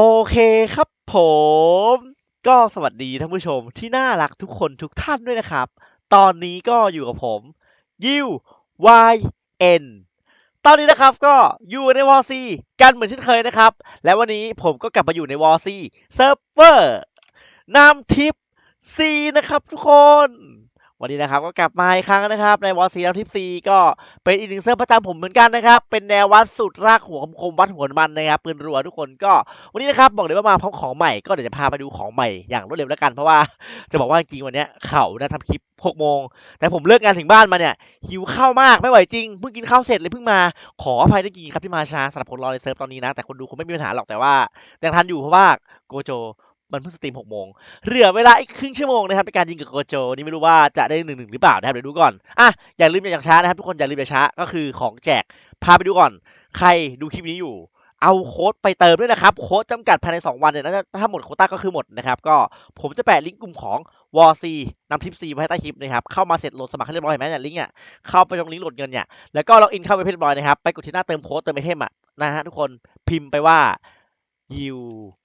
โอเคครับผม ก็สวัสดีท่านผู้ชมที่น่ารักทุกคนทุกท่านด้วยนะครับ ตอนนี้ก็อยู่กับผมยิว Y N ตอนนี้นะครับก็อยู่ในวอซีกันเหมือนเช่นเคยนะครับ และวันนี้ผมก็กลับมาอยู่ในวอซีเซิร์ฟเวอร์น้ำทิปซีนะครับทุกคน วันนี้นะครับก็กลับมาอีกครั้งนะครับ ในวอซีน้ำทิปซีก็เป็นอีกหนึ่งเซิร์ฟประจำผมเหมือนกันนะครับ เป็นแนววัดสุดรากหัวคมๆวัดหัวมันนะครับปืนรัวทุกคนก็วันนี้นะครับบอกเลยว่ามาพร้อมของใหม่ก็เดี๋ยวจะพาไปดูของใหม่อย่างรวดเร็วแล้วกันเพราะว่าจะบอกว่าจริงวันนี้เขานะทำคลิป6โมงแต่ผมเลิกงานถึงบ้านมาเนี่ยหิวข้าวมากไม่ไหวจริงเพิ่งกินข้าวเสร็จเลยเพิ่งมาขออภัยด้วยจริงครับที่มาช้าสำหรับคนรอในเซิร์ฟตอนนี้นะแต่คนดูคงไม่มีปัญหาหรอกแต่ว่ายังทันอยู่เพราะว่าโกโจ มันเพิ่งสตรีม6โมงเหลือเวลาอีกครึ่งชั่วโมงนะครับในการยิงกับโกโจนี่ไม่รู้ว่าจะได้หนึ่งหนึ่งหรือเปล่านะครับเดี๋ยวดูก่อนอะอย่าลืมอย่าช้านะครับทุกคนอย่าลืมอย่าช้าก็คือของแจกพาไปดูก่อน ใครดูคลิปนี้อยู่เอาโค้ดไปเติมด้วยนะครับ โค้ดจำกัดภายใน 2 วันเนี่ยน่าจะถ้าหมดโคต้าก็คือหมดนะครับ ก็ผมจะแปะลิงก์กลุ่มของวอซีนำทิปซีไว้ใต้คลิปนะครับ เข้ามาเสร็จโหลดสมัครให้เรียบร้อยเห็นไหมเนี่ยลิงก์อะเข้าไปตรงลิงก์โหลดเงินเนี่ยแล้วก็ล็อกอินเข้าไปเรียบร้อยนะครับ ไปกดที่หน้าเติมโค้ดเติมไอเทมอะนะฮะทุกคนพิมพ์ไปว่า u y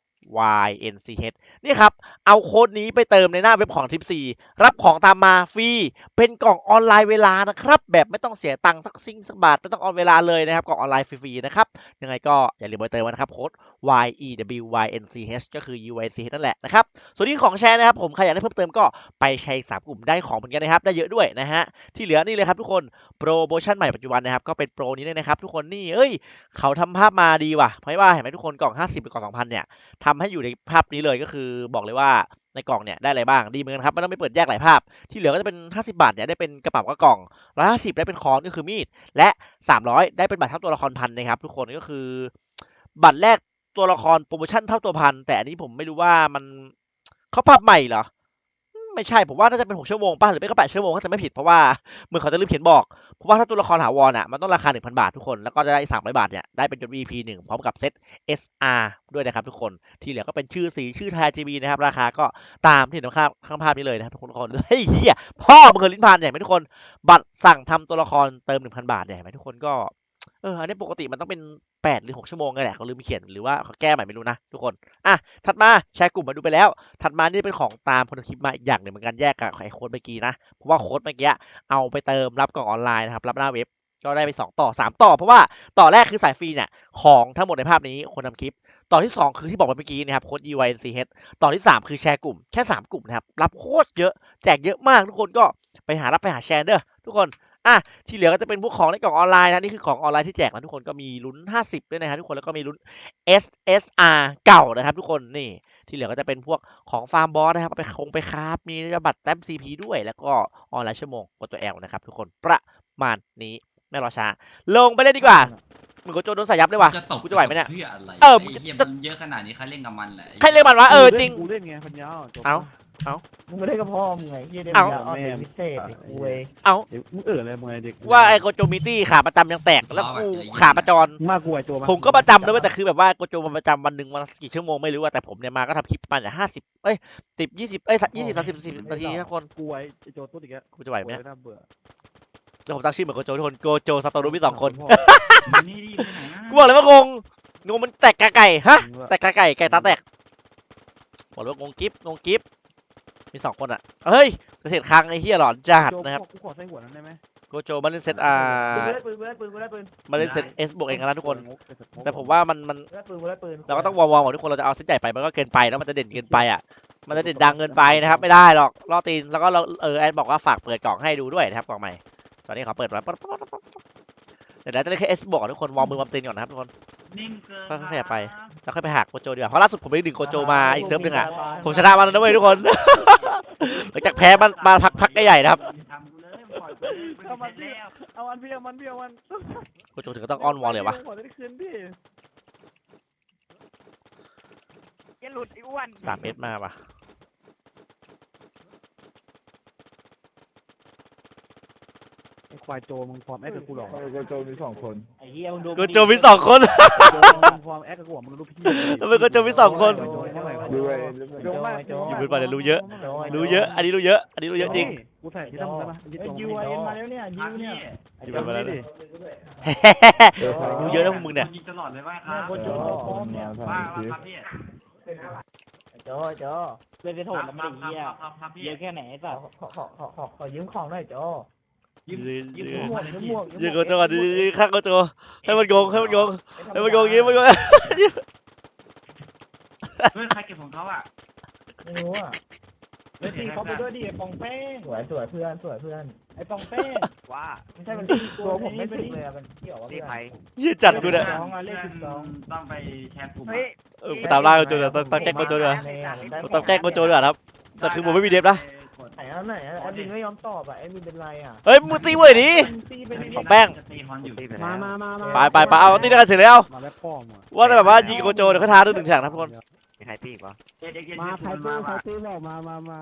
n c h นี่ครับ เอาโค้ดนี้ไปเติมในหน้าเว็บของทิปซีรับของตามมาฟรี เป็นกล่องออนไลน์เวลานะครับ แบบไม่ต้องเสียตังค์สักซิ่งสักบาท ไม่ต้องออนเวลาเลยนะครับ กล่องออนไลน์ฟรีๆนะครับ ยังไงก็อย่าลืมไปเติมนะครับ โค้ด y e w y n c h ก็คือ u y c h นั่นแหละนะครับ ส่วนที่ของแชร์นะครับ ผมใครอยากได้เพิ่มเติมก็ไปแชร์กสามกลุ่มได้ของเหมือนกันนะครับ ได้เยอะด้วยนะฮะ ที่เหลือนี่เลยครับทุกคน โปรโมชั่นใหม่ปัจจุบันนะครับ ก็เป็นโปรนี้เลยนะครับทุกคน นี่ เอ้ย เขาทำภาพมาดีว่ะ เพราะว่าเห็นไหมทุกคน กล่อง 50หรือกล่อง2,000เนี่ยทำให้อยู่ในภาพนี้เลยก็คือบอกเลยว่าในกล่องเนี่ยได้อะไรบ้างดีเหมือนกันครับไม่ต้องไปเปิดแยกหลายภาพ ที่เหลือก็จะเป็น 50 บาทเนี่ยได้เป็นกระเป๋ากระกล่อง150ได้เป็นคอนก็คือมีด และ 300 ได้เป็นบัตรเท่าตัวละครพันนะครับ ทุกคนก็คือ บัตรแรกตัวละครโปรโมชั่นเท่าตัวพันแต่อันนี้ผมไม่รู้ว่ามันเขาปรับใหม่เหรอ ไม่ใช่ผมว่าน่าจะเป็น6ชั่วโมงป่ะหรือไม่ก็8ชั่วโมงถ้าจะไม่ผิดเพราะว่าเหมือนเขาจะลืมเขียนบอกเพราะว่าถ้าตัวละครถาวรอะมันต้องราคา1,000บาททุกคนแล้วก็จะได้300บาทเนี่ยได้เป็นจด VP 1พร้อมกับเซต SR ด้วยนะครับทุกคนที่เหลือก็เป็นชื่อสีชื่อไทย GB นะครับราคาก็ตามที่เห็นข้างข้างภาพนี้เลยนะครับทุกคนเฮ้ยเฮียพ่อมึงเคยลิ้นพันเนี่ไหมทุกคน บัตรสั่งทำตัวละครเติม1,000บาทเนี่ยเห็นไหมทุกคนก็ เอออันนี้ปกติมันต้องเป็น8หรือ6ชั่วโมงไงแหละเขาลืมเขียนหรือว่าเขาแก้ใหม่ไม่รู้นะทุกคนอะถัดมาแชร์กลุ่มมาดูไปแล้ว ถัดมานี่เป็นของตามคนทำคลิปมาอีกอย่างหนึ่งเหมือนกันแยกกับไอโค้ดเมื่อกี้นะเพราะว่าโค้ดเมื่อกี้เอาไปเติมรับกล่องออนไลน์นะครับรับหน้าเว็บก็ได้ไป 2 ต่อ 3 ต่อ เพราะว่าต่อแรกคือสายฟรีเนี่ยของทั้งหมดในภาพนี้คนทำคลิป ต่อที่ 2 คือที่บอกไปเมื่อกี้นะครับโค้ด EYNCH ต่อที่ 3 คือแชร์กลุ่มแค่ 3 กลุ่มนะครับรับโคตรเยอะแจกเยอะมากทุกคนก็ไปหารับไปหาแชร์เด้อทุกคน อะที่เหลือก็จะเป็นพวกของในกล่องออนไลน์นะนี่คือของออนไลน์ที่แจกนะทุกคนก็มีลุ้น 50 ด้วยนะครับทุกคนแล้วก็มีลุ้น SSR เก่านะครับทุกคนนี่ที่เหลือก็จะเป็นพวกของฟาร์มบอสนะครับไปคงไปคราฟมีบัตรแต้ม CP ด้วย แล้วก็ออนไลน์ชั่วโมงกดตัว L นะครับทุกคนประมาณนี้ ไม่รอช้า ลงไปเลยดีกว่าเหมือนกับโจโดนสายยับเลยว่ะจะตกกูจะไหวไหมเนี่ยเพื่ออะไรเออไเหี้ยจะมันเยอะขนาดนี้ใครเล่นกับมันแหละใครเรียกมันวะเออจริงกูเล่นไงพันยาวจบเอ้ามึงไม่ได้กับพ่อมึงไงเฮียเดมเอ้ายาออนเป็นพิเศษไอ้กูเว้ยเอาเดี๋ยวมึงเอออะไรมึงไงเด็กว่าไอ้โกโจมิตี้ขาประจำยังแตกแล้วกูขาประจรมึงมากกว่าไอ้ตัวผมก็ประจำด้วยเวยแต่คือแบบว่าโกโจมันประจำวันหนึ่งวันละกี่ชั่วโมงไม่รู้อะแต่ผมเนี่ยมาก็ทำคลิปประมาณห้าสิบเอ้ยสิบยี่สิบเอ้ยยี่สิบสามสิบสิบนาทีนะคนกูไอ้ไอ้โจตุ๊ดอีกแล้วกูจะไหวไหม เนี่ยน่าเบื่อเดี๋ยวผมตั้งชื่อเหมือนโกโจทุกคนโกโจซาโตรุมีสองคนมันนี่ดีไปไหนนะกูบอกเลยว่างงงงมันแตกกะไก่ฮะแตกกะไก่ไก่ตาแตกบอกเลยว่างงกิฟงงกิฟมีสองคนอะเฮ้ยเกษตรคังไอ้เฮียหลอนจัดโจนะครับกูขอใส่หัวนั้นได้ไหมโกโจมาเล่นเซตอ่าปืนกูได้ปืนกูได้ปืนกูได้ปืนมาเล่นเซตเอสบวกเองนะทุกคน แต่ผมว่ามันมันกูได้ปืนกูได้ปืนเราก็ต้องวอร์มๆก่อนทุกคนเราจะเอาเซตใหญ่ไปมันก็เกินไปแล้วมันจะเด่นเกินไปอะมันจะเด่นดังเกินไปนะครับ ไม่ได้หรอกล่อตีนแล้วก็เราเออแอดบอกว่าฝากเปิดกล่องให้ดูด้วยนะครับกล่องใหม่ ตอนนี้เขอเปิดไว้ปั๊บปั๊บปั๊บปั๊บเดี๋ยวเราจะได้แค่เอสบอกทุกคนวอร์มมือวอร์มตีนก่อนนะครับทุกคนนิ่งเกินค่อยๆขยับไปแล้วค่อยไปหักโกโจดีกว่าเพราะล่าสุดผมไปดึงโกโจมาอีกเซิร์ฟหนึ่งอะผมชนะมาแล้วนะเว้ยทุกคนหลังจากแพ้มันมาพักพักใหญ่ๆนะครับเอามันเสร็พี่จแล้วเอามันพี่เอามันพี่เอามันโกโจถึงก็ต้องอ้อนวอนเลยวะขอได้คืนพี่อย่าหลุดอ้อ้วนสามเมตรมาวะ อ้ควายโจมึงฟอร์มแอคกับกูหรอโกโจมีสองคนไอ้เฮียมึงดูโกโจมีสองคน โจมึงฟอร์มแอคกับกูเหรอมึงรู้พี่ทำไมโกโจมีสองคนโจเท่าไหร่วะดูไอ้โจ้โจ้อยู่บนบ่อเนี่ยรู้เยอะ รู้เยอะ อันนี้รู้เยอะ อันนี้รู้เยอะจริง กูใส่ที่ต้องได้ปะที่ตรงยูไอเอ็นมาแล้วเนี่ยคยูรับพี่เนี่ยอยู่บนบ่อแล้วดิรู้เยอะนะพวกมึงเนี่ย ยิงตลอดเลยว่าครับโคโจพร้อมเนี่ยว่าว่าครับพี่โจโจเล่นไปโถดแล้วไม่ได้เหี้ยครับครับพี่เยอะแค่ไหนสัตว์ขอขอขอขอขอยืมของหน่อยโจ ยิ้มยิ้มหมวกยืมหมวกยืนโกโจก่อนยืนข้างโกโจให้มันโกงให้มันโกงให้มันโกงยิ้มมันโกงเฮ้ยใครเก็บของเขาอะไม่รู้อะเฮ้ยตีเขาไปด้วยดิไอ้ปองแป้งสวยสวยเพื่อนสวยเพื่อนไอ้ปองแป้งว่าไม่ใช่มันตีตัวผมไม่ถึงเลยอะมันเกี่ยวว่านี่เพื่อนใครยืนจัดกูเนี่ยสองอะเลขสิบสอง ต้องไปแชร์กลุ่มเฮ้ย เออตามล่าโกโจเดี๋ยวต้องต้องแกล้งโกโจเดี๋ยวต้องแกล้งโกโจเดี๋ยวครับแต่คือผมไม่มีเดฟนะ ไหนอะไหนอะแอดมินไม่ยอมตอบอะแอดมินเป็นไรอะเฮ้ยมึงตีเว้ยดิ ตีไปดิของแป้ง จะตีฮอนอยู่ตีไปมาแล้วมามาไปไปไปเอาตีด้วยกันเสร็จแล้ว มาแล้วพ่อมึงว่าแต่แบบว่ายิงโกโจเดี๋ยวเขาท้าด้วยหนึ่งฉากนะทุกคนมีใครตีอีกวะเอ็ดเอ็ดเอ็ดมาเอ็ดใครมาตีใครมาตีบอกมามามา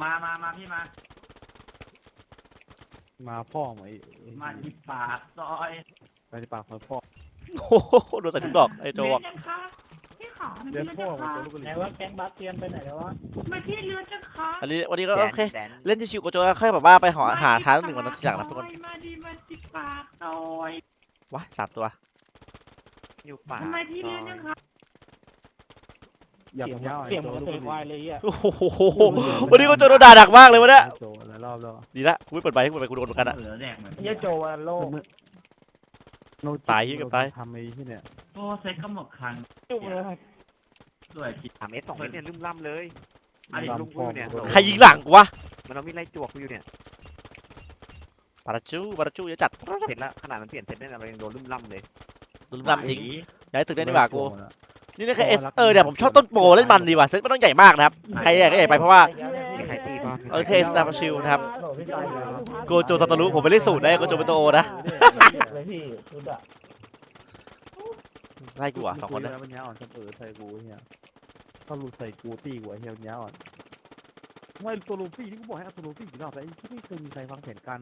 มามามาพี่มา มาพ่อมึงไอ้มาหยิบปากซอยไปที่ปากของพ่อโอ้โหโดนใส่ทุกดอกไอ้โจบอกเรียนยังคะ พี่ขาเดี๋ยวพ่อมึงจะลูกกระไหนดิ่งว่าแก๊งบัสเตียนไปไหนแล้ววะมาที่เรือจังคะอันนี้วันนี้ก็แดนโอเค แดนเล่นชิวๆโกโจแล้วค่อยแบบว่าไปหาหาท้าหนึ่งวันนั้นทีหลังนะทุกคนมาดีมาจิบปากซอยว้าสามตัว อยู่ป่าทำไมที่เรือจังคะอยากยาวเสียงเหมือนเตะควายเลยอะโอ้โหวันนี้โกโจโดนด่าหนักมากเลยวันเนี้ยโจหลายรอบแล้วดีละกูไม่เปิดไมค์ให้กูเปิดไมค์กูโดนเหมือนกันอะ เหลือแดกเหมือนเหี้ยโจวันโลกตายเหี้ยเกือบตาย ทำไอ้ที่เนี่ยโอ้เซ็ตก็หมดครั้งจุกเลย สวยจิตสามเอสสองเอสเนี่ยลืมล่ำเลยอันนี้ลุงกูอยู่เนี่ยใครยิงหลังกูวะมันเอามีดไล่จวกกูอยู่เนี่ยปาราจูปาราจูอย่าจัดเสร็จแล้วขนาดมันเปลี่ยนเสร็จเนี่ยเรายังโดนลืมล่ำเลยลืมลำจริงย้ายตึกได้ดีกว่ากูนี่นี่แค่เอสเออเนี่ยผมชอบต้นโปรเล่นมันดีว่ะเซตไม่ต้องใหญ่มากนะครับใครใหญ่ก็ใหญ่ไปเพราะว่ามีใครตีป่ะโอเคสตาร์ชิลนะครับโกโจซาตารุผมไปเล่นสูตรได้โกโจเป็นตัวโอนะเลยพี่ชุดอะไล่กูอะสองคนนะ นะปัญญาอ่อนเสมอใส่กูเฮียถ้าลูใส่กูตีกูเฮียปัญญาอ่อนไม่ตัวลูฟี่ที่กูบอกให้เอาตัวลูฟี่กี่รอบแต่ไอ้ที่ไม่เคยมีใครฟังแผนการ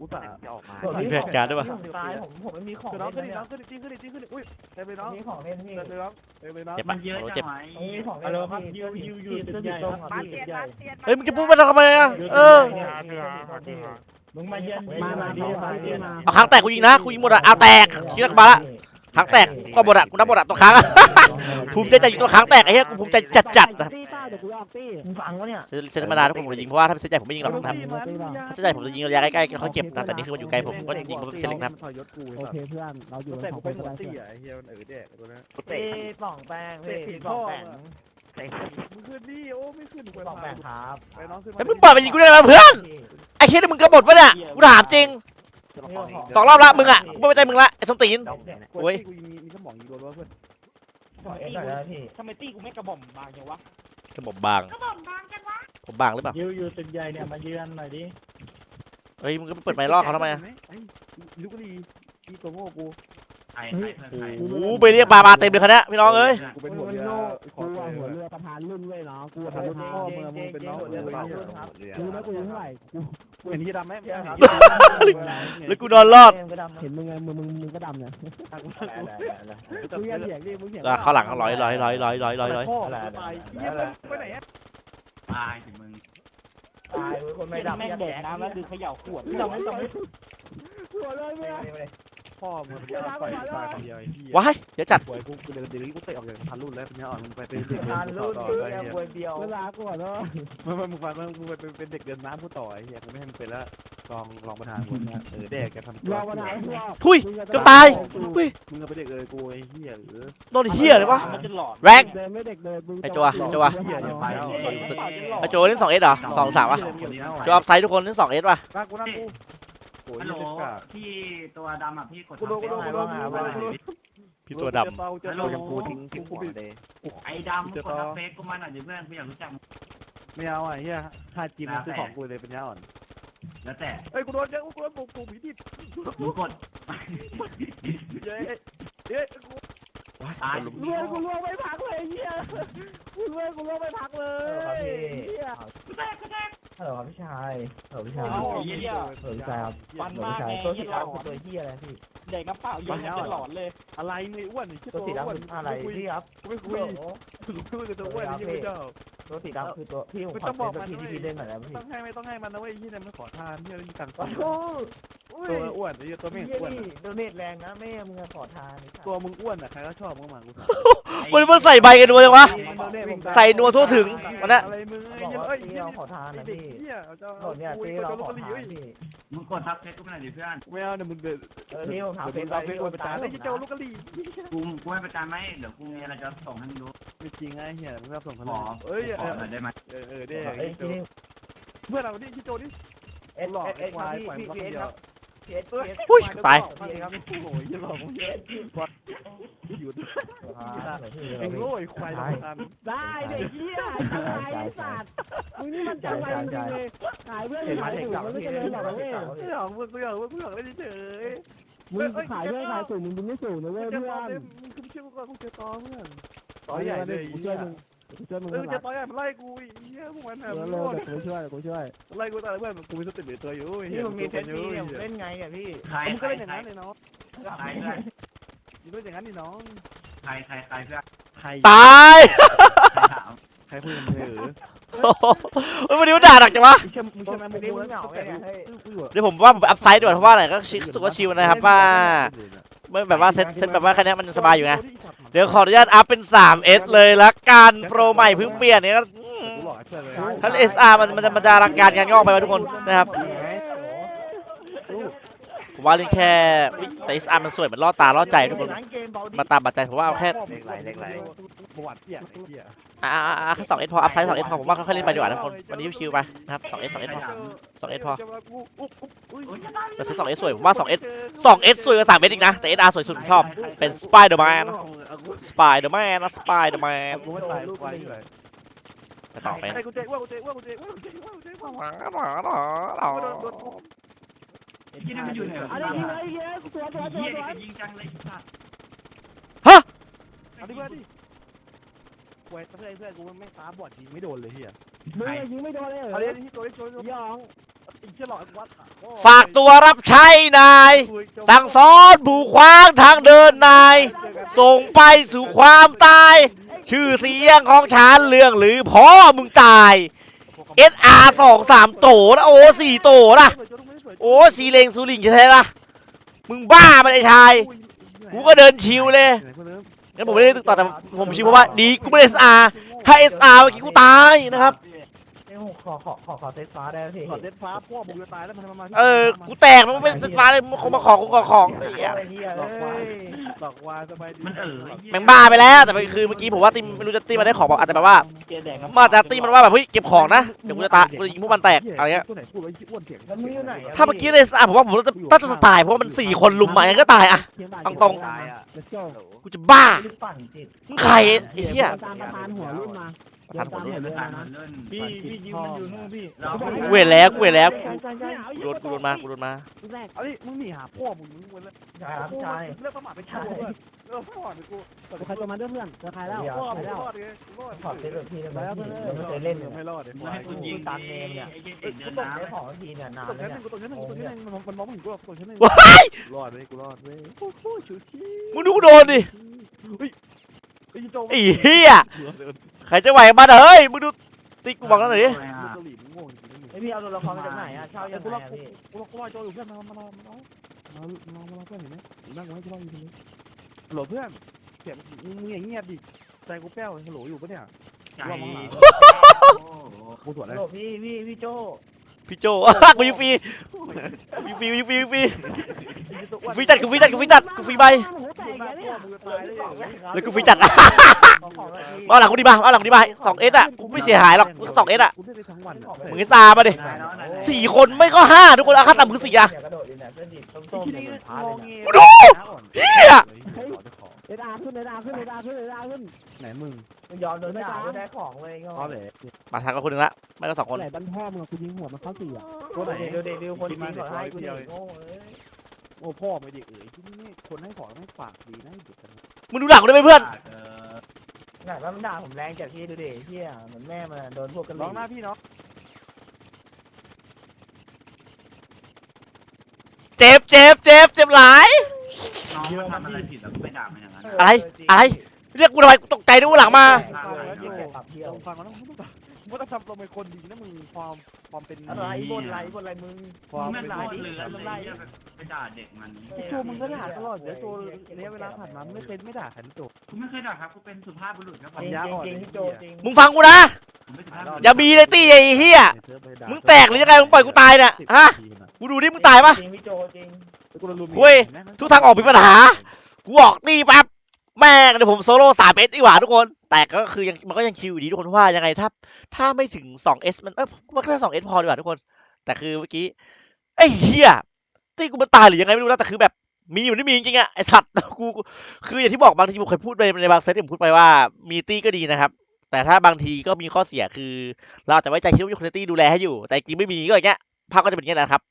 อุตส่าห์จะออกมามีแผนการด้วยปะผมตายผมผมไม่มีของคือน้องเล่ขึ้นนดิเลยน้องขึ้นดิตีขึ้นดิตีขึ้นดิอุ้ยเต็มเลยน้องมีของเล่นพี่เต็มเลยน้องเต็มเลยน้องเจ็บมัปะนเยอะโอ้จัเจ็บงไหมมีของเล่นครับยูยูยูจุดใหญ่ครับมาจุเตียดนใหญ่มาเตียนเฮ้ยมึงจะพูดมาทำไมอะเออมึงมาเยือนมามาดีมาดีมาเอาค้างแตกกูยิงนะกูยิงหมดอะเอาแตกคิดว่ามาละ ค้างแตกก็หมดอะกูนับหมดอะตัวค้างอะภูมิใจจะอยู่ตัวค้างแตกไอ้เหี้ยกูภูมิใจจัดจัดๆนะตีต้าเดี๋ยวกูยอมตีมึงฟังวะเนี่ยเซตเซตธรรมดาทุกคนผมจะยิงเพราะว่าถ้าเป็นเซตใหญ่ผมไม่ยิงหรอกนะครับถ้าเซตใหญ่ผมจะยิงระยะใกล้ๆเขาเก็บนะแต่นี่คือมันอยู่ไกลผมก็ยิงเพราะเป็นเซตเล็กนะครับถอยยศกูโอเคเพื่อนเราอยู่แต่กันสกูองคเป็นนหัก็วได้ตีเพื่อนอะเฮียมันเออแดกตัวนั้นเตะพี่ป่องแป้งพี่ป่องแป้งเตะมึงขึ้นดิโอ้ไม่ขึ้นกูป่องแป้งครับไปน้องขึ้นเฮ้ยมึงปล่อยไปยิงกูได้ไหมเพื่อนไอ้เหี้ยนี่มึงกระบดปะเนี่ยกูถามจริง สองรอบละมึงอะกูไม่ไว้ใจมึงละไอ้ส้นตีนจ้องเนี่ยโอ้ย กูมีมีสมองยิงโดนวะเพื่อนป่องเอ็นหน่อยนะพี่ทำไมตีกูไม่กระบอกบางจังวะกระบอกบางผมบางหรือเปล่า ยูยูตึกใหญ่เนี่ยมาเยือนหน่อยดิเฮ้ยมึงก็ไปเปิดไมค์ล่อเขาทำไมอะไอ้ลูกกะลีอีตัวโง่กูใค รใครเพื่อนใครโอ้โหไปเรียกบาบาเต็มเลยคันนี้พี่น้องเอ้ยกูเป็นหัวเรือขอกูตัวอะหัวเรืเรืออประธานรุ่นเว้ยเนาะกูอะขอประตัวธานพ่อมึงมึงเป็นน้องเรืเรืออเปล่าเรือเรือรู้ไหมกูอายุเท่าไหร่กูกูเห็นที่ดำไหมแล้วกูนอนรอดเห็นมึงไงมึงมึงมึงก็ดำเนี่ยกูมึงอย่าเถียงดิมึงเถียงอะเข้าหลังร้อยร้อยร้อยร้อยร้อยร้อยร้อยพ่อตายเยี่ยมไปไหนอะตายถึงมึงตายคนไม่ดำแม่งแดกน้ำแล้วดึงเขย่าขวดไม่ดำไม่ดำไม่หัวเลยเนี่ย พ่อมึงปล่อยตายคนเดียวไอ้พี่ว้ายเดี๋ยวจัดป่วยกูเดี๋ยวเดี๋ยวกูเตะออกจากพันรุ่นแล้วปัญญาอ่อนมึงไปเป็นเด็กทานเดิรุ่นต่อเดีไปยวเฮียบวยเดียวเวลากูอะเนาะไม่ไม่มึงฟังมึงไปเป็นเด็กเดินน้ำกูต่อไอ้เฮียกูไม่ให้มึงเป็นละลองลองประธานกูเนี่ยเออแดกแกทำรอวันไหนรอทุยเกือบตายทุยมึงก็เป็นเด็กเออกูไอ้เฮียเออโดนเหี้ยเลยวะมันจะหลอดแรงเดินไม่เด็กเดินมึงไอ้โจวะไอ้โจวะเฮียอย่าไปแล้วไอโจเล่นสองเอสเหรอสองสามวะโจอัพไซด์ทุกคนเล่นสองเอสป่ะป้ากูนั่งกูโอ้ยฮัลโหลเด็กกะพี่ตัวดำอะพี่กดกูโดนกูโดนกูโดนกูโดนพี่ตัวดเบาจะเราเบายังกูทิ้งทิ้งหัวเลยไอ้ดำกดทักเฟซกูมาหน่อยดิเพื่อนกูอยากรู้จัก ไม่เอาอะเฮียค่าจีนมันซื้อของกูเลยเป็นยาอ่อนแล้วแต่เอ้ยกูโดนเยอะกูโดนปลุกปลุกผีดิบมึงกดเย้เย้กูำว้ายตายโดนลุมรวยกูรวยไม่พักเลยเฮียกูรวยกูรวยไม่พักเลยเฮีย ฮัลโหลครับพี่ชายฮัลโหลพี่ชายเอ้าฮัลเหี้ยโหลพี่ชายครับปันฮัลโหลมากพี่ชายไงตัวสีที่หลอดำคือตัวนเหี้ยอะไรพี่เด็กน้ำเปล่าเยอะจะหลอนเลย อะไรไม่อ้วนไอ้ที่ตัวสีอ้วนดำคืออะไรกูพี่ครับไม่คุโอ้ยโหกูไม่คุยกับตัวอ้วนนี่ยังไม่ชอบตัวสีดำคือตัวพี่ผมไม่ขต้อองบอกเป็นตัวมันทีด้วยที่พี่เล่นหน่อยแล้วพี่ต้องให้ไม่ต้องให้มันนะเว้ยที่นั่นมันขอทานที่นั่นกันโอ้โหตัวอ้วนไอ้ตัวไม่เหี้ยอ้วนนี่โดเนทแรงนะแม่มึงอะขอทานไอ้สัสตัวมึงอ้วนอะใครก็ชอบมึงมากูวันนี้มันใส่ใบกันด้วยจังวะใส่นัวทั่วถึงวันเนี้ยอะไรมึงบอกว่าเอ้ยเตี้ยขอทานนะเด็กพี่เหี้ยจะบอกเนี่ยกูเตี้ยตัวเราลูกขอกะหรี่ทานเอ้ยพี่ มึงกดทับเฟซกูไม่หน่อยดิเพื่อน ไม่เอาเนี่ยมึงเดินเออพี่ผมถามเดี๋เป็ยวนมึงไปเอาเฟซพี่โอนโอนไปตาตามมไอ้เจ้าลูกกะหรี่กูกูไม่ประจานไหมเดี๋ยวกูมีอะไรจะส่งให้มึงดูไม่จริงไอ้เหี้ยมึงรับส่งเขาขอเอ้ยขอหน่อยได้ไหมเออเออได้เอ้ยพี่นี่เพื่อนเราดิที่โจดิเอ็ดหลอกเอ็ดไอ้เอ็ดคควายรับปล่อยพี่มันพี่คนเอ็ดเดียวครับพี่เอุ้ยตาย ครับโอ้ยอย่าหลอกมึงเยอะหยุดเอ็งโง่ไอ้ควายลำคาญได้เด็กเหี้ยจังไรไอ้สัตว์มึงนี่มันจังไรจริงเลยขายเพื่อนห็นไหมขายเห็นสูเก่างมันไม่เจเห็ริญหรอกนนะเว้ยเก่าไม่อยากมึงกูอยากมึงกูอยากเล่นเฉยมึงขายเพื่อนขายสูงมึงมึงไม่สูงนะเว้ยเพื่อนมึงคือเชื่อกูก่อนกูจะต่อเพื่อนต่อใหญ่เลยกูช่วยมึง กูช่วยมึงเออนะจะต่อใหญ่มันไล่กูอีเหี้ยพวกมันเออะอมันเลยโง่เดี๋ยวกูช่วยเดี๋ยวกูช่วยไล่กูตายเพื่อนกูมีสติเหลือตัวอยู่พี่ผมมีเทสพี่เนี่ยผมเล่นไงเนี่ยพี่ใครมึงใคก็รเล่นอย่างใครนั้นเลยน้องใครเพื่อนมึงก็อย่างนั้นนี่น้องใครใครใครเพื่อนใครตายใครถามใครพูดกับเธอโอ้โหเฮ้ยวันนี้มันด่าหนักจังวะมึงเชื่อมึงเชื่อไหมมึงเหงาไงเนี่ยกูอยู่เดี๋ยวผมว่าผมอัพไซด์ดีกว่าเพราะว่าอะไรก็ชิคสุดก็ชิลนะครับว่า ไม่แบบว่าเซตเซตแบบว่าแค่นี้มันสบายอยู่ไง เดี๋ยวขออนุญาตอัพเป็น 3S เลยละกันโปรใหม่เพิ่งเปลี่ยนเนี่ยก็อืมกูหลอกเพื่อนเลยถ้า SR มันมันจะมันจะรังการงานงอกไปวะทุกคนนะครับ ผมว่าเล่นแค่อุ๊ยแต่ SR มันสวยมันล่อตาล่อใจทุกคนมาตามบัตรใจผมว่าเอาแค่เล็กไหลเล็กไหลประวัติเปียไอ้เหี้ยอ่าอ่าอ่าแค่ 2S พออัพไซด์ 2S พอผมว่าค่อยๆเล่นไปดีกว่านะทุกคนวันนี้ชิลไปนะครับ 2S 2S พอ 2S พอแต่ซื้อ 2S สวยผมว่า 2S 2S สสองเอสสวยกว่า 3S อีกนะแต่ SR สวยสุดผมชอบเป็น Spider-Man Spider-Man นะ Spider-Man กูไม่ตายควายอยู่ไหนไปต่อไป ไอ้กูเจ๊ว่ากูเจ๊ว่ากูเจ๊ว่ากูเจ๊ว่ากูเจ๊ว่าหมาหมาหมาหมา ที่นี่มันอยู่ไหนวะอันนี้ยิงเลยยิงเลยกูตัวตัวตัวเฮียตัวนี่ยิงจังเลยสัตว์เอาดิเพื่อนดิควยเพื่อนเพื่อนกูไม่ตาบอดยิงไม่โดนเลยเฮียมึงยิงไม่โดนเลยเหรเอาอเดี๋ยวที่ตัวนี้ตัวนี้ยองอีกเชี่ยหลอกวัดฝากตัวรับใช้นาย สั่งสอนผู้ขวางทางเดินนาย ส่งไปสู่ความตาย ชื่อเสียงของฉันเรื่องหรือพ่อมึงตาย SR สองสามโตนะโอ้สี่โตนะ โอ้สีเลงสูลิงจะใช่ละมึงบ้าไปไอ้ชาย กูก็เดินชิวเลย งั้นผมไม่ได้ตึกต่อแต่ผมชิวเพราะว่าดีกูไม่ได้ SR ถ้า SR เมื่อกี้กูตายนะครับ เอ้ยขอขอขอขอเซตฟ้าได้ไหมพี่ขอเด็ดฟ้าพ่อมึงจะตายแล้วมันมาเออ กูแตกมันไม่เป็นฟ้าเลยมันคงมาขอกูขอของไอ้เหี้ยไอ้เหี้ยหลอกวาเอ้ยหลอกวาสบายดีมันเออแม่งบ้าไปแล้ว แต่คือเมื่อกี้ผมว่าตีมไม่รู้จะตีมันได้ของบอกอาจจะแบบว่าเกียร์แดงมันอาจจะตีมันว่าแบบเฮ้ยเก็บของนะเดี๋ยวกูจะตายกูจะยิงพวกมันแตกอะไรเงี้ย ตัวไหนพูดไว้อ้วนเถียงแล้วมึงอยู่ไหนอะ ถ้าเมื่อกี้เลยอะผมว่าผมจะน่าจะตายเพราะว่ามันสี่คนลุมมายังก็ตายอะ ตรงตายอะ let's go กูจะบ้ารีบปั่นจิตมึงใครไอ้เหี้ย ตามประธานหัวรุ่นมา ประธานหัวรุ่นเดี๋ยเล่ตามนเห็นเลยนะเล่นพี่พี่ยิงมันอยู่นู่นพี่เรากูเห็นแล้วกูเห็นแล้วใช่ใช่ใช่กูโดนกูโดนมากูโดนมาแรกเอาดิมึงหนีหาพ่อมึงมึงวนแล้วใช่ครับพี่ชายเลิกประมาทไปชั่วเพื่อนเลิกประมาทไปกูตัวใครตัวมันด้วยเพื่อนตัวใครแล้วรอดใครแล้วรอดเลยรอดขอเซตแบบพี่ได้ไหมพี่ยังไม่เคยเล่นเลยไม่รอดเลยกูให้กูยิงตามเนมเนี่ยไอ้เด็กเดินตกน้ำได้ของทีเนี่ยนานตกแล้ชั้วนหเนี่นึ่ยงกูตกชั้นหนึ่งกูตกชั้นหนึ่งมันมันมองไม่เห็นกูหรอกตกชั้นหนึ่งว้ายรอดเลยกูรอดเลยโอ้โหชิวชิวมึงดูกูโดนดิเฮ้ยไอ้โจไอ้เหี้ย ใครจะไหวมาเฮ้ยมึงดูติ๊กกูบอกแล้วหน่อยดิมึงเกาหลีมึงโง่จริงๆไอพี่เอาตัวละครมาจากไหนอะเช่ายังกูไงรออะพี่กูรอกูรอโจอยู่เพื่อนมามามามามามามาเพื่อนเห็นไหมนั่งไว้กูรออยู่ตรงนี้ฮัลโหลเพื่อนเสียงมึงอย่างเงียบดิใจกูแป้วฮัลโหลอยู่ปะเนี่ยใจกูตรวจแล้วโหลพี่พี่พี่โจ พี่โจกูยิงฟรียิงฟรียิงฟรียิงฟรีกูฟรีจัดกูฟรีจัดกูฟรีจัดกูฟรีใบหูแตกแล้วเนี่ยมึงตายเลยแล้วกูฟรีจัดมาหลังกูดีมามาหลังกูดีมาสองเอสอะกูไม่เสียหายหรอกสองเอสอะกูได้ไปทั้งวันมึงไอ้ซามาดิสี่คนไม่ก็ห้าทุกคนเอาค่าต่ำคือสี่อะกระโดดอยู่เนี่ยเส้นดิบส้มๆที่เนี่นี่ยเหมือนพาโงเลยเงเนี่ยเฮียเอดาขึ้นเอดาขึ้นเอดาขึ้นเอดาขึ้นไหนมึงมึงยอมโดนด่าไม่ได้ของเลยก็อ๋อเหล มาทางกับคนหนึงละไม่ก็สองคนไหนบ้านแทอมึงอะกูยิงหัวมันเข้าสี่อะตัไหนเดี๋ยวเดี๋ยวเดี๋ยวคนให้กูเดียวโอ้พ่อไม่ดีเอ๋ยที่นี่คนให้ของไม่ปากดีนะจุดกันมึงดูหลังกูได้ไหมเพื่อนหนว่ามันด่าผมแรงจากที่ดูเด็กเที่ยเหมือนแม่มันโดนพวกกันร้องหน้าพี่เนาะเจ็บเจ็บเจ็บเจ็บหลายอะไร อะไร เรียกกูทำไมตกใจด้วยหลังมา ฟังแล้วต้องฟัง มันต้องต้องมึงต้องทำตัวเป็นคนดีนะมึงความความเป็นอะไรบนไรบนไรมึงคมึวามงไม่เป็นโทษเลยอะไรเนี่ยไปด่าเด็กมันไอ้โจมึงก็ด่าตลอดเดี๋ยวโจระยะเวลาผ่านมาไม่เคยไม่ด่าใครนะโจกูไม่เคยด่าครับกูเป็นสุภาพบุรุษครับผมจริงจริงพี่โจจริงมึงฟังกูนะผมไม่สุภาพบุรุษอย่ามีเลยตี้ไอ้เหี้ยมึงแตกหรือยังไงมึงปล่อยกูตายเนี่ยฮะกูดูดิมึงตายปะจริงพี่โจจริงคุยทุกทางออกมีปัญหากูออกตีแป๊บ แม่งเดี๋ยวผมโซโล่สามเอสดีกว่าทุกคน แต่ก็คือยังมันก็ยังคิวอยู่ดีทุกคนว่ายังไงถ้า ถ้าไม่ถึงสองเอสมันเออมันแค่สองเอสพอดีกว่าทุกคน แต่คือเมื่อกี้ไอ้เหี้ยตีกูมันตายหรือยังไงไม่รู้นะแต่คือแบบมีอยู่นี่มีจริงอะไอสัตว์กูคืออย่างที่บอกบางทีผมเคยพูดไปในบางเซตที่ผมพูดไปว่ามีตี้ก็ดีนะครับ แต่ถ้าบางทีก็มีข้อเสียคือ เราอาจจะไว้ใจคิดว่าคุณตี้ดูแลให้อยู่ แต่จริงไม่มีก็อย่างเงี้ยภาพก็จะเป็นอย่างเงี้ยแหละครับ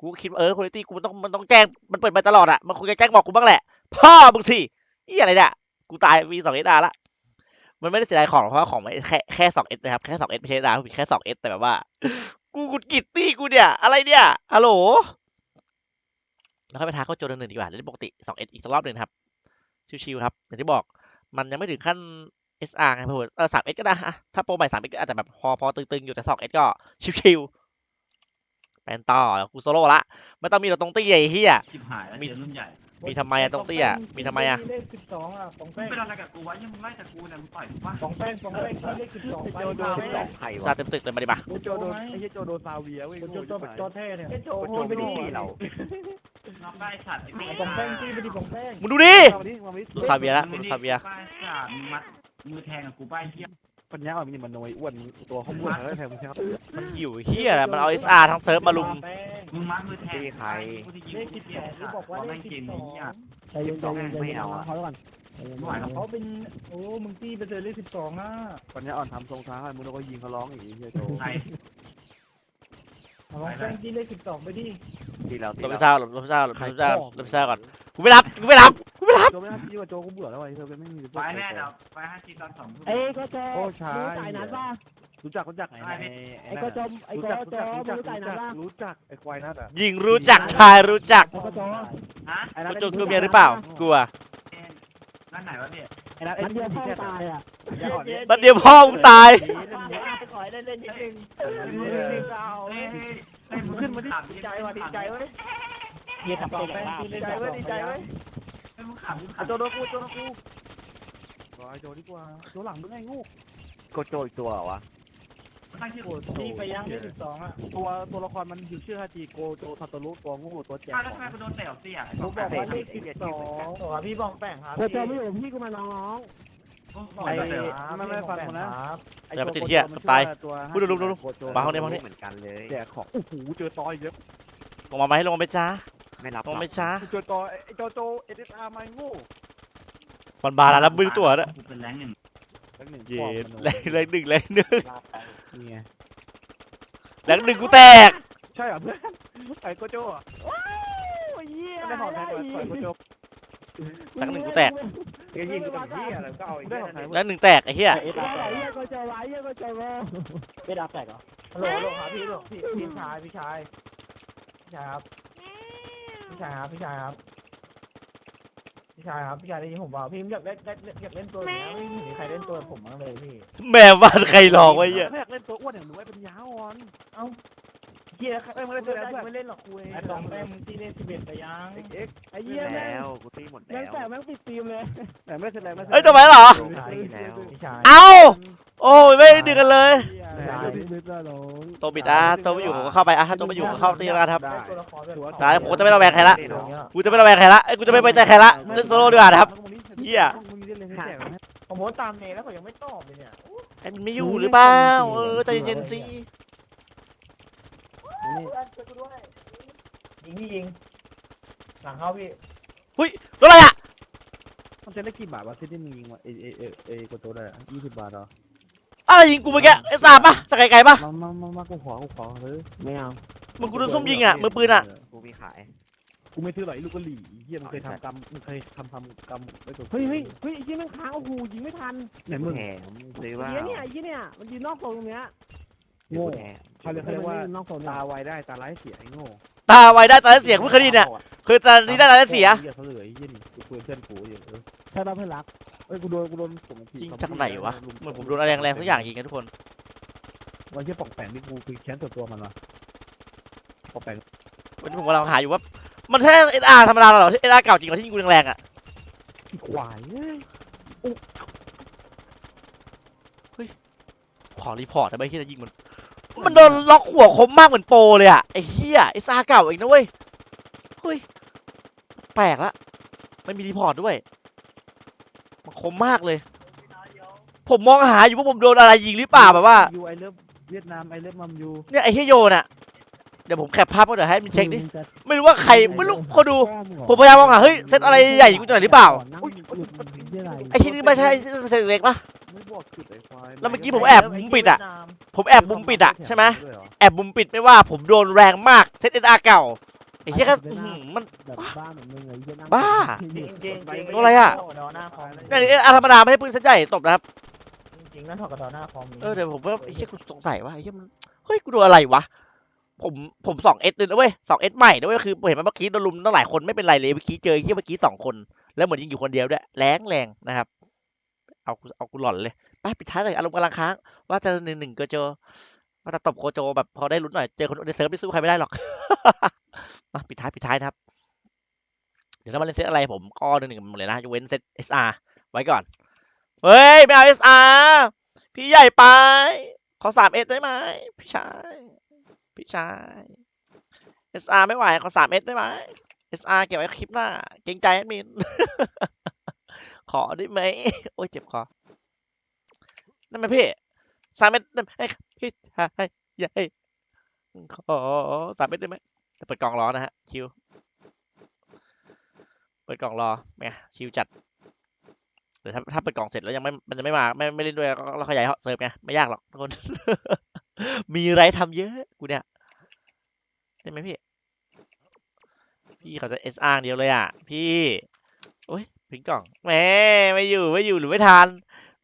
กูคิดว่าเออคุณตี้กูมันต้องมันต้องแจ้งมันเปิดมาตลอดอะมันควรจะแจ้งบอกกูบ้างแหละพ่อมึงสิ นี่อะไรเนี่ย กูตายวีสองเอสดาละ มันไม่ได้เสียดายของหรอกเพราะว่าของมันแค่แค่สองเอสนะครับ แค่สองเอสไม่ใช่ดาผิดแค่สองเอสแต่แบบว่า กูกุดกิดตี้กูเนี่ย อะไรเนี่ยฮัลโหล แล้วก็ไปท้าเข้าโจนหนึ่งดีกว่าเล่นปกติสองเอสอีกสักรอบหนึ่งครับ ชิวๆครับ อย่างที่บอก มันยังไม่ถึงขั้น SR ไงเพื่อนเออสามเอสก็ได้อะถ้าโปรใหม่สามเอสก็อาจจะแบบพอพอตึงๆอยู่แต่สองเอสก็ชิวๆ ไปกันต่อแล้วกูโซโล่ละไม่ต้องมีเราตรงตี้ไอ้เหี้ยชิบหายแล้วมี เจอรุ่นใหญ่มีทำไมอะตรงตี้อะมีทำไมอะเลขสิบสองอะสองมึแป้งงเป็นอะไรกับกูวะยังมึงไล่แต่กูเนี่ยมึงต่อยกูปะสองแป้งสองแป้งเลขสิบสองไปโจโดนไปใครซาวะเต็มตึกเลยมาดิมาโจโดนไอ้เหี้ยโจโดนซาเวียเว้ยโจโจโจเท่เนี่ยโจโจไม่ได้ตีเราน้องได้สัตว์ไอ้สองแป้งที่ไม่ดีสองแป้งมึงดูดิ มาดิมาดิดูซาเวียละดูซาเวีย ป้ายสัตว์มึงมัดมือแทงกับกูป้ายเทียบ ปัญญาอ่อนมันมันน้อยอ้วนตัวเขาอ้วนแล้วแทงมึงครับมันหิวเฮียอะไรมันเอา SR ทั้งเซิร์ฟมาลุมมึงมัดมือแทงตีใครกูที่ยิงเลขกูสิบเทียสองที่บอกว่าเลแม่ขงสิเกมบสอนี้งอะใจเย็นใจเย็นใจเย็นเขาก่อนไม่ไหวหรอกเขาเป็นโอ้มึงตีไปเจอเลขสิบสองอะปัญญาอ่อนทำทรงท้าให้มึงแล้วก็ยิงเขาร้องอีกไอ้เหี้ยโจใครสองแป้งที่เลขสิบสองไปดิตีเราตีลบไปเราเศร้าลบไปเศร้าลบไปเศร้าลบไปเศร้าก่อนกูไม่รับกูไม่รับกูไม่ รับโจไม่น่าคิดว่าโจกูเบื่อแล้วไอ้เธอไม่มีไปแน่เดี๋ยวไปห้าทีตอนสองทุ่มเอ้ยก็จอโอ้ใช่รู้จ่ายนั้นป่ะรู้จักรู้จักไอ้ไอ้ก็จอไอ้รู้ก็จักจอรู้จักรู้จ่ายนั้นป่ะรู้จักไอ้ควายนัดอะหญิงรู้จักชายรู้จักไอ้ก็จอฮะกูจนกูเมียหรือเปล่ากลัวนั่นไหนวะพี่ไอ้นัดไอ้มันเดียวพ่อตายอะตอนเดียวพ่อมึงตายขอให้ได้เล่นนิดนึงเฮ้ยเฮ้ยเฮ้ยมึงขึ้นมาดิดีใจว่ะดีใจเว้ยเฮียขับสอตัวงแบแป้งบดีใจเว้ยดีใจเว้ยเฮ้ย มึงขับมึงขัไอ้บโจโดนกูโจโดนกูรอไอ้โจดีกว่าโจหลังมึงไอ้งูโกโจอีกตัวเหรอวะตั้งชื่อกูนี่ไปยังเลขสิบสองอะตัวตัวละครมันอยู่ชื่อฮาจิโกโจซาโตรุตัวงูตัวแจกอ้าวแล้วทำไมกูโดนเตะออกเสียผมบอกว่าเลขสิบสองโอ้พี่บองแป้งครับก็จอไม่อยู่พี่กูมาน้องไอ้ไม่ไม่ฟังกูนะอย่าไปติดเหี้ยตายตัวพูดดูดูดูโกโจมาห้องนี้มาห้องนี้เหมือนกันเลยแจกของโอ้โหเจอตออีกแล้วลงมาไหมลงมาไหมจ้า ไม่รับลงมาไหมจ้าเจอตอไอ้โจโจเอสอาร์มางูมันบาแล้วมึงตัวน่ะกูเป็นแรงหนึ่งแล้วหนึ่งเย็ฟอร์นมแรงแรงหนึ่งแรงหนึ่งนี่ไงแรงหนึ่งกูแตกใช่เหรอเพื่อนไอ้โกโจอะโอ้ยเฮียไม่ได้ของใครก่อนต่อยโกโจแรงหนึ่งกูแตกเดี๋ยวยิงกูกับพี่อะไรก็เอาอีกได้ของใครแรงหนึ่งแตกไอ้เหี้ยเฮียก็จอไว้เฮียก็จอว่าไม่ดับแตกเหรอฮัลโหลฮัลโหลครับพี่ฮัลโหลพี่พี่ชายพี่ชายพี่ชายครับ พี่ชายครับพี่ชายครับพี่ชายครับพี่ชายได้ยินผมเปล่าพี่อยากเล่นอยากเล่นตัวนี้ไม่มีใครเล่นตัวผมบ้างเลยพี่แม่บ้านใครหลอกไว้เหี้ยอยากเล่นตัวอ้วนอย่างหนูไอ้เป็นยาวอ่อนเอ้า เฮียเอ้ยไม่ไม่ได้เล่ตัวนแล้วเพื่อนไม่เล่นหรอกคุยไอ้สองแต้มที่เล่นสิบเอ็ดไปยังเอ็กไอ้ตีเฮียแม่งแล้วกูตีหมดแม่แล้งวแต่แม่งปิดฟิล์มเลยแต่ไม่เสร็จแล้วไม่เสร็จเอ้ยทำไมเหรอ โดนตีแล้วพี่ชายเอ้า โอ้ยไม่ได้ดึงกันเลยไม่ได้หรอกโตบิดอะโตไม่อยู่ผมก็เข้าไปอะถ้าโตไม่อยู่ผมก็เข้าตีแล้วกันครับ ได้ตัวละครแบบได้ผมก็จะไม่ระแวงใครละอย่างเงี้ยกูจะไม่ระแวงใครละเอ้ยกูจะไม่ไว้ใจใครละเล่นโซโล่ดีกว่านะครับ เหี้ยมึงเล่นเลยให้แจกนะผมโพสต์ตามเนยแล้วเขายังไม่ตอบเลยเนี่ยไอ้มันไม่อยู่หรือเปล่า เออใจเย็นๆสิ ยิงพี่ยิง หลังเข้าพี่รถอะไรอะมันจะได้กี่บาทวะที่ที่มึงยิงวะเอเอเอเอกดตัวได้ยี่สิบบาทเหรออะไรยิงกูเมื่อกี้ไอ้สาบปะสกไกลๆปะมามามามากูขอกูขอเฮ้ยไม่เอามึงกูโดนซุ่มยิงอะมือปืนอะกูมีขาย กูไม่ซื้อหรอกไอ้ลูกกะหรี่เฮียมึงเคยทำกรรมมึงเคยทำทำกรรมไว้ตัวเฮ้ยเฮ้ยเฮ้ยไอ้เฮียแม่งค้างโอ้โหยิงไม่ทันไหนมึงแถมซื้อไอ้ว่าเฮียเนี่ยไอ้เฮียเนี่ยมันยืนนอกโซนตรงเนี้ย โง่แถมเขาเรียกเขาเรียกว่านอกโซนตาไวได้ตาร้ายเสียไอ้โง่ตาไวได้ตาได้เสียงเพิ่งเคยได้ยินเนี่ยคือตานี้ได้ตาได้เสียเหี้ยเขาเหลือไอ้เหี้ยนี่กูคุยกับเพื่อนกูอยู่เออใช่ป่ะเพื่อนรักเอ้ยกูโดนกูโดนผมจริงจากไหนวะเหมือนผมโดนอะไรแรงๆสักอย่างยิงกันทุกคนวันที่ปองแปงที่กูคือแค้นส่วนตัวมันวะปองแปงวันนี้ผมกำลังหาอยู่ว่ามันใช่เออาร์ธรรมดาเหรอที่เออาร์เก่าจริงกว่าที่ยิงกูแรงๆอะขี้ควายเอ้ยขอรีพอร์ตได้ไหมที่จะยิงมัน มันโดนล็อกหัวคมมากเหมือนโปรเลยอะไอ้เหี้ยไอ้ซาเก่าเองนะเว้ยเฮ้ยแปลกละไม่มีรีพอร์ตด้วยมันคมมากเลย ผมมองหาอยู่ว่าผมโดนอะไรยิงหรือเปล่าแบบว่ายูไอเลิฟเวียดนามไอเลิฟมัมยูเนี่ยไอ้เฮียโยนอะ เดี๋ยวผมแคปภาพก็เดี๋ยวให้มันเช็คดิมึงจะไม่รู้ว่าใครไม่รู้คนดูพ่อมึงเหรอผมพยายามมองหาเฮ้ยเซตอะไรใหญ่กว่าหน่อยหรือเปล่านั่งหลุดเหี้ยอะไรไอ้ที่นี่ไม่ใช่เซตเล็กปะ ไม่บอกจุดไอ้ควายแล้วเมื่อกี้ผมแอบมุมปิดอะ ผมแอบมุมปิดอะใช่ไหมแอบมุมปิดไม่ว่าผมโดนแรงมากเซตเอ็นอาร์เก่าไอ้เฮียก็อื้อหือมัน แบบบ้าเหมือนมึงเลยเหี้ยนั่งบ้า จริงจริงจริงตัวอะไรอะถกกระดอหน้าคอมเนี่ยเอ็นอาร์ธรรมดาไม่ให้ปืนเซตใหญ่ตบนะครับจริงๆนั่นถอดกระดอหน้าคอมเออเดี๋ยวผมว่าไอ้เฮียกูสงสัยว่าไอ้เฮียมันเฮ้ยกูโดนอะไรวะ ผมผมสองเอสเลยนะเว้ยสองเอสใหม่นะเว้ยคือเห็นไหมเมื่อกี้โดนลุมตั้งหลายคนไม่เป็นไรเลยเมื่อกี้เจอเฮียเมื่อกี้สองคน แล้วเหมือนยิงอยู่คนเดียวด้วยแรงแรงนะครับเอาเอากูหล่อนเลยไปปิดท้ายเลยอารมณ์กำลังค้างว่าจะหนึ่งหนึ่งโกโจว่าจะตบโกโจแบบพอได้ลุ้นหน่อยเจอคนในเซิร์ฟที่สู้ใครไม่ได้หรอกมาปิดท้ายปิดท้ายนะครับ เดี๋ยวถ้ามาเล่นเซตอะไรผมก็หนึ่งหนึ่งเลยนะยกเว้นเซต SR ไว้ก่อนเฮ้ยไม่เอา SR พี่ใหญ่ไปขอสามเอสได้ไหมพี่ชาย พี่ชาย SR ไม่ไหวขอสามเอสได้ไหม SR เก็บไว้คลิปหน้า เกรงใจแอดมิน ขอได้ไหม โอ้ยเจ็บคอ นั่นไหมพี่สามเม็ดได้ไหมพี่ชายใหญ่ขอสามเม็ดได้ไหมเปิดกล่องรอนะฮะชิว เปิดกล่องรอแหมชิวจัดเดี๋ยวถ้าถ้าเปิดกล่องเสร็จแล้วยังไม่ มันจะไม่มา ไม่ไม่เล่นด้วยก็เราขยายเซิร์ฟไง ไม่ยากหรอกทุกคน มีไรทำเยอะ กูเนี่ยได้ไหมพี่ พี่เขาจะ SR เดียวเลยอะ พี่โอ้ยพิงกล่องแหมไม่อยู่ไม่อยู่หรือไม่ทัน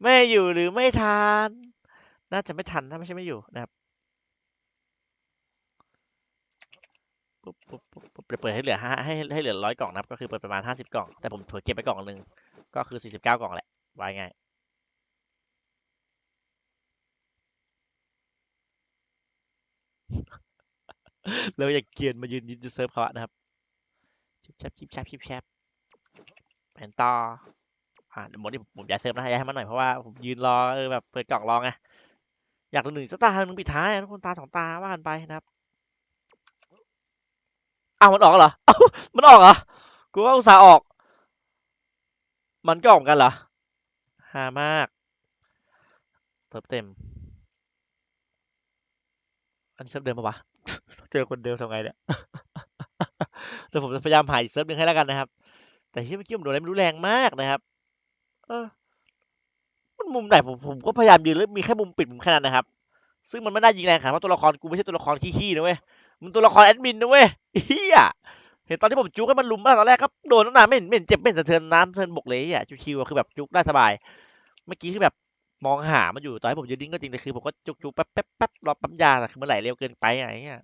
ไม่อยู่หรือไม่ทันน่าจะไม่ทันถ้าไม่ใช่ไม่อยู่นะครับปุ๊บปุ๊บปุ๊บปุ๊บเปิดให้เหลือห้าให้ให้เหลือร้อยกล่องนะครับก็คือเปิดประมาณห้าสิบกล่องแต่ผมเผื่อเก็บไปกล่องหนึ่งก็คือสี่สิบเก้ากล่องแหละไว้ไงาย แล้วอย่าเกียนมายืนยืนจะเซิร์ฟเขาอะนะครับชิบแชบชิบแชบชิบแชบแผนต่ออ่าเดี๋ยวหมดที่ผมย้ายเซิร์ฟนะย้ายให้มันหน่อยเพราะว่าผมยืนรอเออแบบเปิดกล่องรอไงอยากตัวหนึ่งสักตาหนึ่งปิดท้ายทุกคนตาสองตาว่ากันไปนะครับอ้าวมันออกเหรอมันออกเหรอกูว่าอุตส่าห์ออก มันก็ออกเหมือนกันเหรอฮามากเติมเต็ม อันนี้เซิร์ฟเดิมปะวะ เจอคนเดิมทำไงเนี่ยแต่ผมจะพยายามหาอีกเซิร์ฟหนึ่งให้แล้วกันนะครับ แต่ที่เมื่อกี้ผมโดนอะไรไม่รู้แรงมากนะครับ เออมันมุมไหนผมผมก็พยายามยืนแล้วมีแค่มุมปิดมุมแค่นั้นนะครับ ซึ่งมันไม่น่ายิงแรงขนาดเพราะตัวละครกูไม่ใช่ตัวละครขี้ๆนะเว้ยมันตัวละครแอดมินนะเว้ยเฮียเห็นตอนที่ผมจุกให้มันลุมมาตอนแรกก็โดนตั้งนานไม่เห็นไม่เห็นเจ็บไม่เห็นสะเทือนน้ำสะเทือนบกเลยอะชิวๆคือแบบจุกได้สบาย เมื่อกี้คือแบบ มองหามันอยู่ตอนที่ผมยืนนิ่งก็จริงแต่คือผมก็จุกจุกๆแป๊บแป๊บแป๊บรอปั๊มยาแต่คือมันไหลเร็วเกินไปไรเงี้ย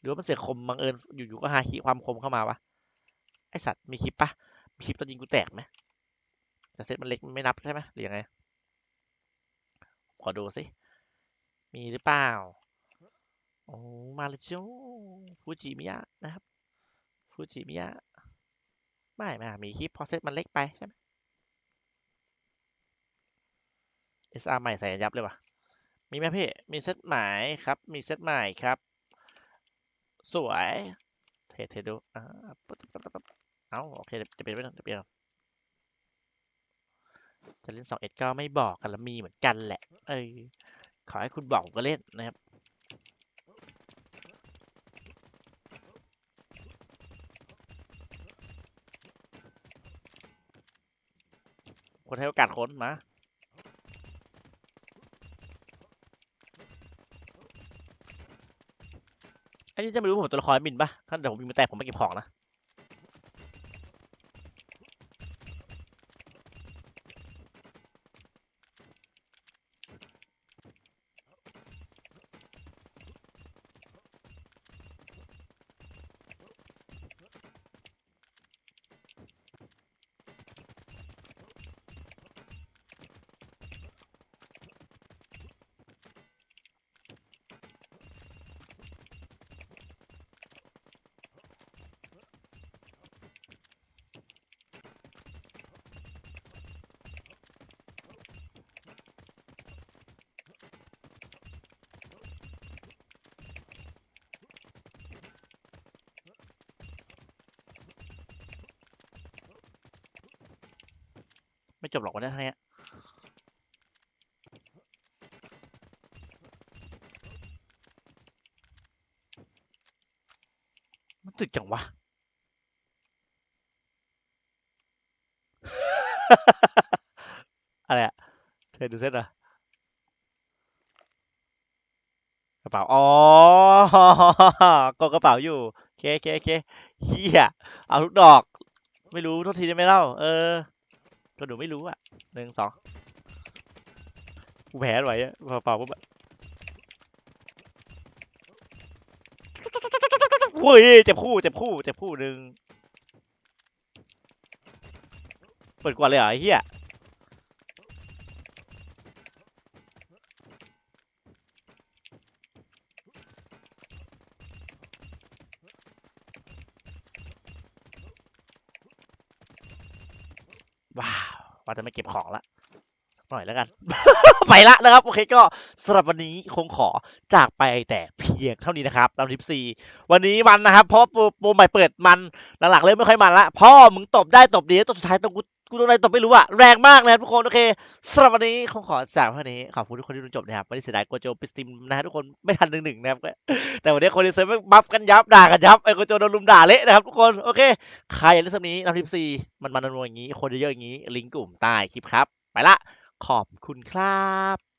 หรือว่ามันเสียคมบังเอิญอยู่ๆก็หาขีความคมเข้ามาวะไอสัตว์มีคลิปปะมีคลิปตอนยิงกูแตกไหมแต่เซตมันเล็กมันไม่นับใช่ไหมหรือยังไงขอดูสิมีหรือเปล่าโอ้มาเลยจ้าฟูจิมิยะนะครับฟูจิมิยะไม่ไม่มีคลิปเพอเซตมันเล็กไปใช่ไหม SR ใหม่ใส่ยับเลยว่ะ มีไหมพี่ มีเซตใหม่ครับ มีเซตใหม่ครับ สวย เทเทดูอ่าปึ๊บปเอ้าโอเคเดี๋ยวเดี๋ยวเปลี่ยนไปต่อยเดี๋ยวเปลี่ยนก่อนจะเล่น 2S ก็ไม่บอกกันล้วมีเหมือนกันแหละ เออขอให้คุณบอกก็เล่นนะครับคนให้โอกาสค้นมา อันนี้จะไม่รู้ผมตัวละครมินปะถ้าเดี๋ยวผมมีมาแตกผมไม่เก็บของนะ ไม่จบหรอกวันนี้ทั้งนี้มันตึกจังวะ อะไรอะเธอดูเส้นเหรอะกระเป๋า อ๋อกดกระเป๋าอยู่เคเคเคเฮียเอาทุกดอก ไม่รู้โทษทีได้ไหมเล่า เออ ก็หนูไม่รู้อะหนึ่งสองแพ้ไหวอะเปล่าเปล่าปุ๊บเฮ้ยเจ็บคู่เจ็บคู่เจ็บคู่หนึ่งเปิดกว่าเลยเหรอไอ้เหี้ย จะไม่เก็บของละสักหน่อยแล้วกัน ไปละนะครับ โอเคก็สำหรับวันนี้คงขอจากไปแต่เพียงเท่านี้นะครับตามทิปซีวันนี้มันนะครับ เพราะว่าโปรใหม่เปิดมันหลังๆเริ่มไม่ค่อยมันละพ่อมึงตบได้ตบดีตัวสุดท้ายต้องกู กูโดนอะไรตบไม่รู้อะแรงมากเลยครับทุกคนโอเคสำหรับวันนี้คงขอจากเท่านี้ขอบคุณทุกคนที่ดูจบนะครับไม่ได้เสียดายโกโจปิสติมนะทุกคนไม่ทันหนึ่งหนึ่งนะครับแต่วันนี้คนในเซิร์ฟบัฟกันยับด่ากันยับไอ้โกโจโดนลุมด่าเละนะครับทุกคนโอเคใครอยากเล่นเซิร์ฟนี้นำทิปซีมันมันนัวๆอย่างนี้คนเยอะๆอย่างนี้ลิงก์กลุ่มใต้คลิปครับ ไปละขอบคุณครับ